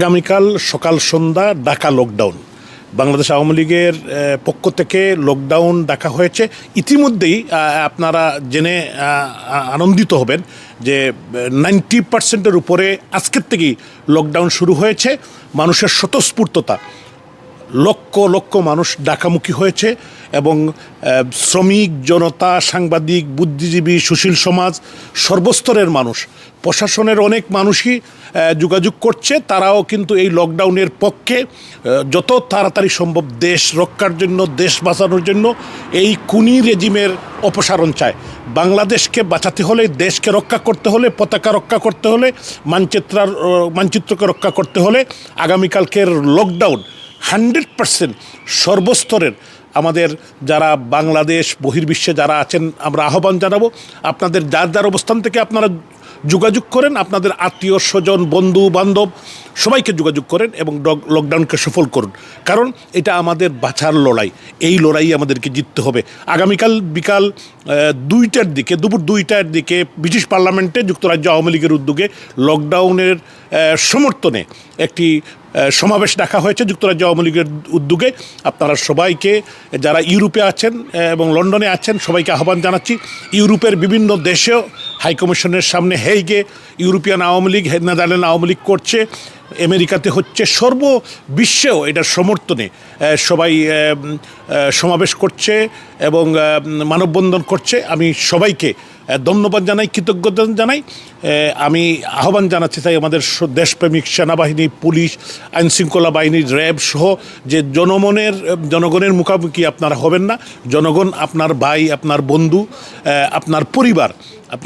আগামীকাল সকাল সন্ধ্যা ডাকা লকডাউন বাংলাদেশ আওয়ামী লীগের পক্ষ থেকে লকডাউন ডাকা হয়েছে। ইতিমধ্যেই আপনারা জেনে আনন্দিত হবেন যে নাইনটি পার্সেন্টের উপরে আজকের থেকেই লকডাউন শুরু হয়েছে। মানুষের স্বতঃস্ফূর্ততা লক্ষ লক্ষ মানুষ ডাকামুখী হয়েছে এবং শ্রমিক, জনতা, সাংবাদিক, বুদ্ধিজীবী, সুশীল সমাজ, সর্বস্তরের মানুষ। প্রশাসনের অনেক মানুষই যোগাযোগ করছে, তারাও কিন্তু এই লকডাউনের পক্ষে যত তাড়াতাড়ি সম্ভব দেশ রক্ষার জন্য, দেশ বাঁচানোর জন্য এই কুনি রেজিমের অপসারণ চায়। বাংলাদেশকে বাঁচাতে হলে, দেশকে রক্ষা করতে হলে, পতাকা রক্ষা করতে হলে, মানচিত্রার মানচিত্রকে রক্ষা করতে হলে, আগামীকালকের লকডাউন হান্ড্রেড পার্সেন্ট সর্বস্তরের আমাদের যারা বাংলাদেশ, বহির্বিশ্বে যারা আছেন, আমরা আহ্বান জানাব, আপনাদের যার যার অবস্থান থেকে আপনারা যোগাযোগ করেন, আপনাদের আত্মীয় স্বজন, বন্ধু, বান্ধব, সবাইকে যোগাযোগ করেন এবং লকডাউনকে সফল করুন। কারণ এটা আমাদের বাঁচার লড়াই। এই লড়াই আমাদেরকে জিততে হবে। আগামীকাল বিকাল দুইটার দিকে, দুপুর দুইটার দিকে ব্রিটিশ পার্লামেন্টে যুক্তরাজ্য আওয়ামী লীগের উদ্যোগে লকডাউনের সমর্থনে একটি সমাবেশ ডাকা হয়েছে যুক্তরাজ্য আওয়ামী লীগের উদ্যোগে। আপনারা সবাইকে, যারা ইউরোপে আছেন এবং লন্ডনে আছেন, সবাইকে আহ্বান জানাচ্ছি। ইউরোপের বিভিন্ন দেশেও হাইকমিশনের সামনে হেইগে ইউরোপিয়ান আওয়ামী লীগ, নেদারল্যান্ড আওয়ামী লীগ করছে। আমেরিকাতে হচ্ছে সর্ব বিশ্বেও এটার সমর্থনে সবাই সমাবেশ করছে এবং মানববন্ধন করছে। আমি সবাইকে ধন্যবাদ জানাই, কৃতজ্ঞতা জানাই। আমি আহ্বান জানাচ্ছি তাই আমাদের দেশপ্রেমিক সেনাবাহিনী, পুলিশ, আইনশৃঙ্খলা বাহিনী, র্যাব সহ যে জনমনের, জনগণের মুখোমুখি আপনারা হবেন না। জনগণ, আপনার ভাই, আপনার বন্ধু আপনার পরিবার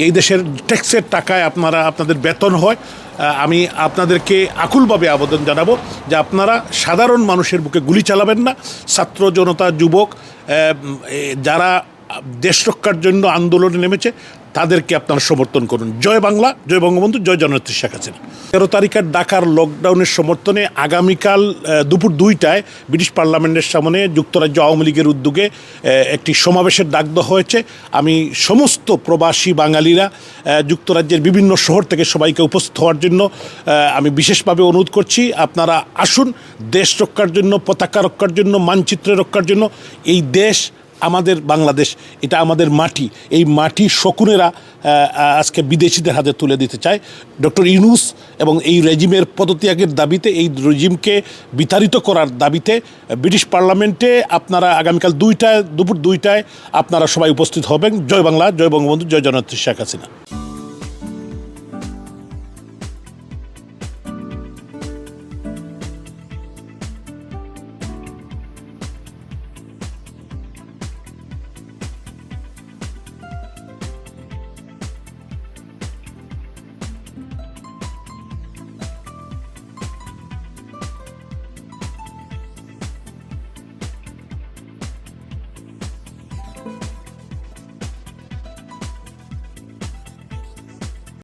এই দেশের ট্যাক্সের টাকায় আপনারা, আপনাদের বেতন হয়। আমি আপনাদেরকে আকুলভাবে আবেদন জানাব যে আপনারা সাধারণ মানুষের বুকে গুলি চালাবেন না। ছাত্র, জনতা, যুবক যারা দেশ রক্ষার জন্য আন্দোলনে নেমেছে, তাদেরকে আপনারা সমর্থন করুন। জয় বাংলা, জয় বঙ্গবন্ধু, জয় জননেত্রী শেখ হাসিনা। তেরো তারিখের ডাকার লকডাউনের সমর্থনে আগামীকাল দুপুর দুইটায় ব্রিটিশ পার্লামেন্টের সামনে যুক্তরাজ্য আওয়ামী লীগের উদ্যোগে একটি সমাবেশের ডাক দেওয়া হয়েছে। আমি সমস্ত প্রবাসী বাঙালিরা যুক্তরাজ্যের বিভিন্ন শহর থেকে সবাইকে উপস্থিত হওয়ার জন্য আমি বিশেষভাবে অনুরোধ করছি, আপনারা আসুন, দেশ রক্ষার জন্য, পতাকা রক্ষার জন্য, মানচিত্র রক্ষার জন্য, এই দেশ আমাদের বাংলাদেশ, এটা আমাদের মাটি। এই মাটি শকুনেরা আজকে বিদেশিদের হাতে তুলে দিতে চায়। ডক্টর ইউনুস এবং এই রেজিমের পদত্যাগের দাবিতে, এই রেজিমকে বিতাড়িত করার দাবিতে, ব্রিটিশ পার্লামেন্টে আপনারা আগামীকাল দুইটায়, দুপুর দুইটায় আপনারা সবাই উপস্থিত হবেন। জয় বাংলা, জয় বঙ্গবন্ধু, জয় জননেত্রী শেখ হাসিনা।